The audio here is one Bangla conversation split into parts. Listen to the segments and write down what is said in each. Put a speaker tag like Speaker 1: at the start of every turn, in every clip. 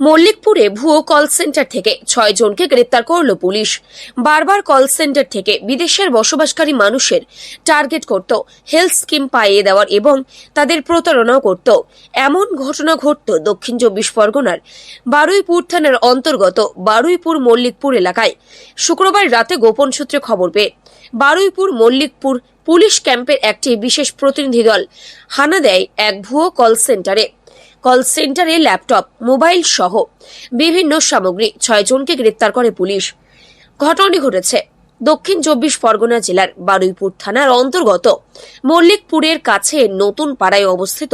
Speaker 1: মল্লিকপুরে ভুয়ো কল সেন্টার থেকে ছয় জনকে গ্রেপ্তার করল পুলিশ। বারবার কল সেন্টার থেকে বিদেশের বসবাসকারী মানুষের টার্গেট করত, হেলথ স্কিম পাইয়ে দেওয়ার এবং তাদের প্রতারণাও করত। এমন ঘটনা ঘটত দক্ষিণ চব্বিশ পরগনার বারুইপুর থানার অন্তর্গত বারুইপুর মল্লিকপুর এলাকায়। শুক্রবার রাতে গোপন সূত্রে খবর পেয়ে বারুইপুর মল্লিকপুর পুলিশ ক্যাম্পের একটি বিশেষ প্রতিনিধি দল হানা দেয় এক ভুয়ো কল সেন্টারে। কল সেন্টারে ল্যাপটপ মোবাইল সহ বিভিন্ন সামগ্রী ছয়জনকে গ্রেপ্তার করে পুলিশ। ঘটনাটি ঘটেছে দক্ষিণ চব্বিশ পরগনা জেলার বারুইপুর থানার অন্তর্গত মল্লিকপুরের কাছে নতুন পাড়ায় অবস্থিত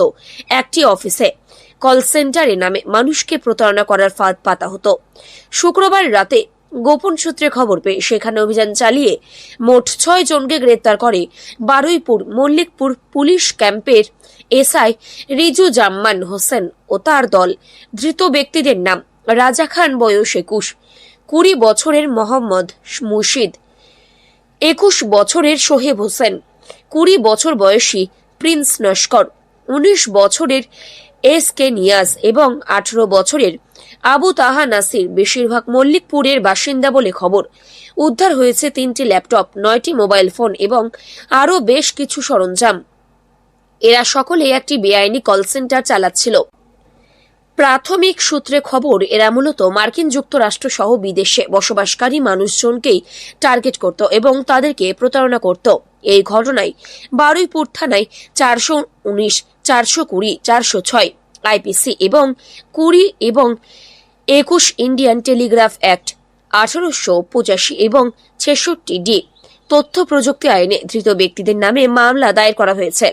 Speaker 1: একটি অফিসে কল সেন্টারে নামে মানুষকে প্রতারণা করার ফাঁদ পাতা হতো। শুক্রবার রাতে গোপন সূত্রে খবর পেয়ে সেখানে অভিযান চালিয়ে মোট ছয় জনকে গ্রেপ্তার করে বারুইপুর, মল্লিকপুর পুলিশ ক্যাম্পের এসআই রিজু জাম্মান হোসেন ও তার দল। ধৃত ব্যক্তিদের নাম রাজা খান, বয়স একুশ। কুড়ি বছরের মোহাম্মদ মুর্শিদ। একুশ বছরের সোহেব হোসেন। কুড়ি বছর বয়সী প্রিন্স নস্কর। উনিশ বছরের এস কে নিয়াজ এবং আঠারো বছরের আবু তাহা নাসির, বেশিরভাগ মল্লিকপুরের বাসিন্দা বলে খবর। উদ্ধার হয়েছে তিনটি ল্যাপটপ, নয়টি মোবাইল ফোন এবং আরও বেশ কিছু সরঞ্জাম। এরা সকলে একটি বেআইনি কল সেন্টার চালাচ্ছিল। প্রাথমিক সূত্রে খবর, এরা মূলত মার্কিন যুক্তরাষ্ট্র সহ বিদেশে বসবাসকারী মানুষজনকেই টার্গেট করত এবং তাদেরকে প্রতারণা করত। এই ঘটনায় বারুইপুর থানায় চারশো উনিশ, চারশো কুড়ি, চারশো ছয় আইপিসি এবং কুড়ি এবং একুশ ইন্ডিয়ান টেলিগ্রাফ অ্যাক্ট আঠারোশো পঁচাশি এবং ছেষট্টি ডি তথ্য প্রযুক্তি আইনে ধৃত ব্যক্তিদের নামে মামলা দায়ের করা হয়েছে।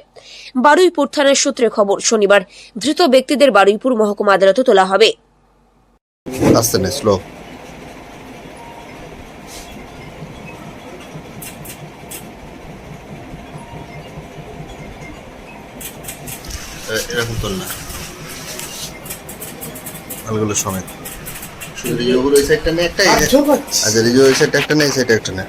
Speaker 1: বারুইপুর থানার সূত্রে খবর, শনিবার ধৃত ব্যক্তিদের বারুইপুর মহকুমা আদালতে তোলা হবে।
Speaker 2: এরকম তোল না। মালগুলো সমেত। শুধু রিজু ওই সাইডটা নেই একটা এই আচ্ছা রিজো এই সাইডটা একটা নেই এই সাইডটা একটা নেই